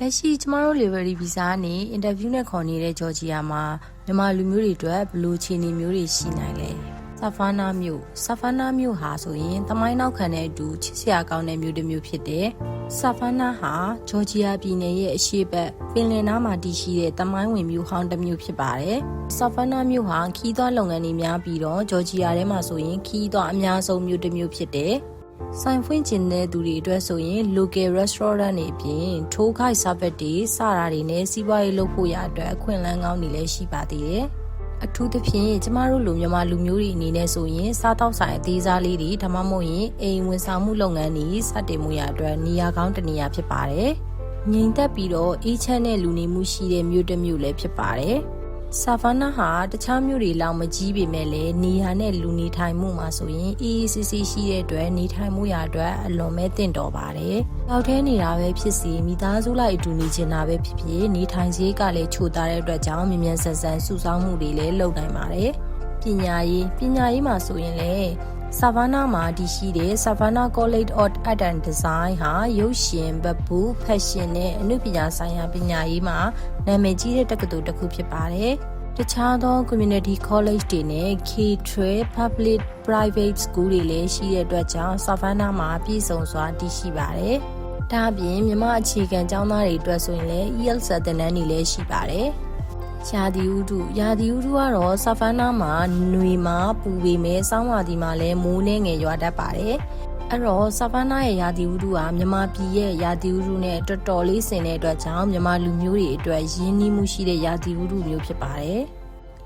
လက်ရှိကျမတို့ Livery Visa ကနေအင်တာဗျူးနဲ့ခေါ်နေတဲ့ဂျော်ဂျီယာမှာမြန်မာလူမျိုးတွေအတွက်ဘယ်လိုခြေအနေမျိုးတွေရှိနိုင်လဲဆာဖာနာမြို့ဆာဖာနာမြို့ဟာဆိုရင်တမိုင်းနောက်ခံတဲ့အတူချစ်စရာကောင်းတဲ့မြို့တစ်မြို့ဖြစ်တယ်ဆာဖာနာဟာဂျော်ဂျီယာပြည်နယ်ရဲ့အရှေ့ဘက်ပင်လယ်နားမှာတည်ရှိတဲ့တမိုင်းဝင်မြို့ဟောင်းတစ်မြို့ဖြစ်ပါတယ်ဆာဖာနာမြို့ဟာခီးသွွားလုပ်ငန်းတွေများပြီးတော့ဂျော်ဂျီယာထဲမှာဆိုရင်ခီးသွွားအများဆုံးမြို့တစ်မြို့ဖြစ်တယ် ဆိုင်ဖွင့်ကျင်တဲ့သူတွေအတွက်ဆိုရင် local restaurant တွေအပြင်ထိုးခိုက် service တွေစတာတွေနဲ့စီးပွားရေးလုပ်ဖို့ရအတွက်အခွင့်အလမ်းကောင်းတွေလည်းရှိပါသေးတယ်။အထူးသဖြင့်ကျမတို့လူမြန်မာလူမျိုးတွေအနေနဲ့ဆိုရင်စားတောက်ဆိုင်အသေးစားလေးတွေဒါမှမဟုတ်ရင်အိမ်ဝန်ဆောင်မှုလုပ်ငန်းတွေစတင်မှုရအတွက်နေရာကောင်းတစ်နေရာဖြစ်ပါတယ်။ငြိမ်သက်ပြီးတော့အေးချမ်းတဲ့လူနေမှုရှိတဲ့မြို့တစ်မြို့လည်းဖြစ်ပါတယ်။ ဆာဗာနာဟာတခြားမြို့တွေလောက်မကြီးပေမဲ့လည်းနေရာနဲ့လူနေထိုင်မှုမှာဆိုရင်အေးအေးဆေးဆေးရှိတဲ့အတွက်နေထိုင်မှုရအတွက်အလွန်မဲ့တင့်တော်ပါတယ်။အောက်ထဲနေတာပဲဖြစ်စီမိသားစုလိုက်အတူနေချင်တာပဲဖြစ်ဖြစ်နေထိုင်စရိတ်ကလည်းချိုသားတဲ့အတွက်ကြောင့်မြ мян ဆန်ဆန်စုဆောင်းမှုတွေလည်းလုပ်နိုင်ပါတယ်။ပညာရေးပညာရေးမှာဆိုရင်လည်းဆာဗာနာမှာတည်ရှိတဲ့ Savannah College of Art and Design ဟာရုပ်ရှင်၊ဗပုဖက်ရှင်နဲ့အနုပညာဆိုင်ရာပညာရေးမှာနာမည်ကြီးတဲ့တက္ကသိုလ်တစ်ခုဖြစ်ပါတယ်။ တခြားသော community college တွေနဲ့ K-12 public private school တွေလည်းရှိတဲ့အတွက်ကြောင့် Savannah မှာပြည့်စုံစွာတည်ရှိပါတယ်။ဒါအပြင်မြမအခြေခံကျောင်းသားတွေအတွက်ဆိုရင်လည်း ELS သင်တန်းတွေလည်းရှိပါတယ်။ရာသီဥတုရာသီဥတုကတော့ဆာဖန်နာမှာຫນွေမှာပူပေမဲ့စောင်းဝါဒီမှာလည်းမိုးနှဲငယ်ရွာတတ်ပါတယ် အဲ့တော့ဆာဖန်နာရဲ့ရာသီဥတုဟာမြန်မာပြည်ရဲ့ရာသီဥတုနဲ့တော်တော်လေးဆင်တဲ့အတွက်ကြောင့်မြန်မာလူမျိုးတွေအတွက်ရင်းနှီးမှုရှိတဲ့ရာသီဥတုမျိုးဖြစ်ပါတယ်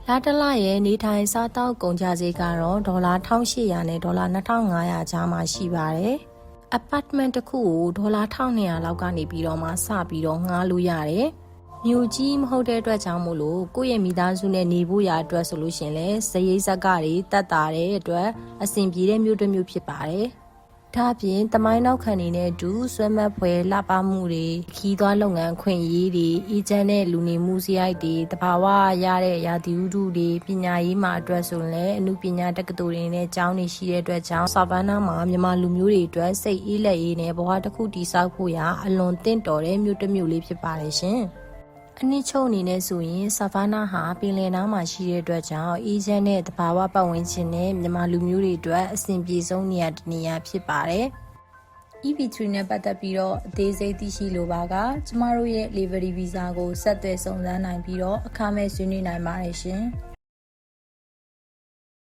လာတလရဲ့နေထိုင်စားတောက်ကုန်ကြစည်ကတော့ဒေါ်လာ1800နဲ့ဒေါ်လာ2500ကြားမှာရှိပါတယ်။ apartment တစ်ခုကိုဒေါ်လာ1200လောက်ကနေပြီးတော့မှစပြီးတော့ငှားလို့ရတယ်။မြို့ကြီးမဟုတ်တဲ့အတွက်ကြောင့်မို့လို့ကိုယ့်ရဲ့မိသားစုနဲ့နေဖို့ရာအတွက်ဆိုလို့ရှင်လဲဇရိတ်ဇက်ကတွေတတ်တာတဲ့အတွက်အဆင်ပြေတဲ့မြို့တစ်မြို့ဖြစ်ပါတယ်။ ဒါအပြင်တမိုင်းနောက်ခံနေတဲ့အတူဆွဲမက်ဖွဲလှပမှုတွေခီးသွွားလုပ်ငန်းခွင့်ရေးတွေအီဂျန်တဲ့လူနေမှုစရိုက်တွေတဘာဝရတဲ့ရာသီဥတုတွေပညာရေးမှာအတွက်ဆိုရင်အမှုပညာတက္ကသိုလ်တွေနဲ့ကျောင်းတွေရှိတဲ့အတွက်ကြောင့်ဆာဗန်နာမှာမြန်မာလူမျိုးတွေအတွက်စိတ်အေးလက်အေးနဲ့ဘဝတစ်ခုတည်ဆောက်ဖို့ရာအလွန်တင့်တော်တဲ့မြို့တစ်မြို့လေးဖြစ်ပါတယ်ရှင်။ အနည်းချုပ်အနေနဲ့ဆိုရင်ဆာဗာနာဟာပင်လယ်နားမှာရှိတဲ့အတွက်ကြောင့်အေးချမ်းတဲ့တဘာဝပတ်ဝန်းကျင်နဲ့မြန်မာလူမျိုးတွေအတွက်အဆင်ပြေဆုံးနေရာတစ်နေရာဖြစ်ပါတယ်။ EV3 နဲ့ပတ်သက်ပြီးတော့အသေးစိတ်သိရှိလိုပါကကျမတို့ရဲ့ Livery Visa ကိုဆက်သွယ်စုံစမ်းနိုင်ပြီးတော့အခမဲ့ဆွေးနွေးနိုင်ပါတယ်ရှင်။